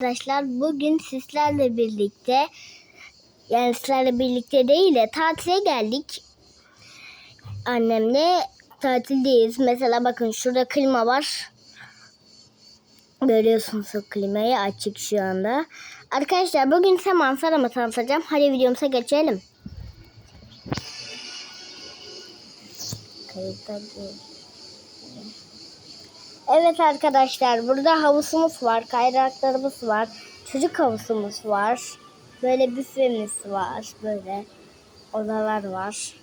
Arkadaşlar bugün sizlerle birlikte yani sizlerle birlikte değil de tatile geldik. Annemle tatildeyiz. Mesela bakın şurada klima var. Görüyorsunuz o klimayı açık şu anda. Arkadaşlar bugün size manzaramı tanıtacağım. Hadi videomuza geçelim. Kayıtta. Evet arkadaşlar burada havuzumuz var, kaydıraklarımız var, çocuk havuzumuz var. Böyle büfemiz var, böyle odalar var.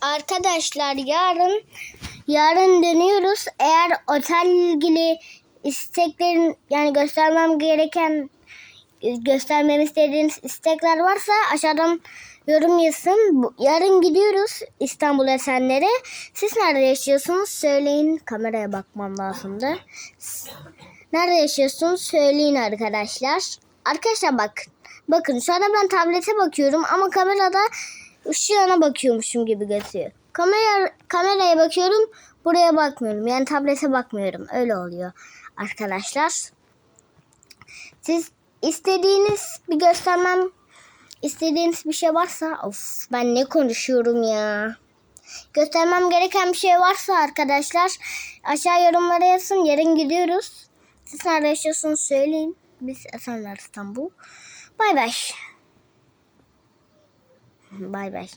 Arkadaşlar yarın yarın dönüyoruz. Eğer otel ilgili isteklerin yani göstermem gereken göstermemi istediğiniz istekler varsa aşağıdan yorum yazın. Yarın gidiyoruz İstanbul Esenler'e. Siz nerede yaşıyorsunuz? Söyleyin. Kameraya bakmam lazımdı. Nerede yaşıyorsunuz? Söyleyin arkadaşlar. Arkadaşlar bak. Bakın şu anda ben tablete bakıyorum ama kamerada yana bakıyormuşum gibi gözüküyor. Kamera, kameraya bakıyorum. Buraya bakmıyorum. Yani tablete bakmıyorum. Öyle oluyor arkadaşlar. Siz istediğiniz bir göstermem istediğiniz bir şey varsa of ben ne konuşuyorum ya. Göstermem gereken bir şey varsa arkadaşlar aşağı yorumlara yazın. Yarın gidiyoruz. Siz nerede yaşıyorsunuz söyleyin. Biz Esenler İstanbul. Bay bay. Bay bay.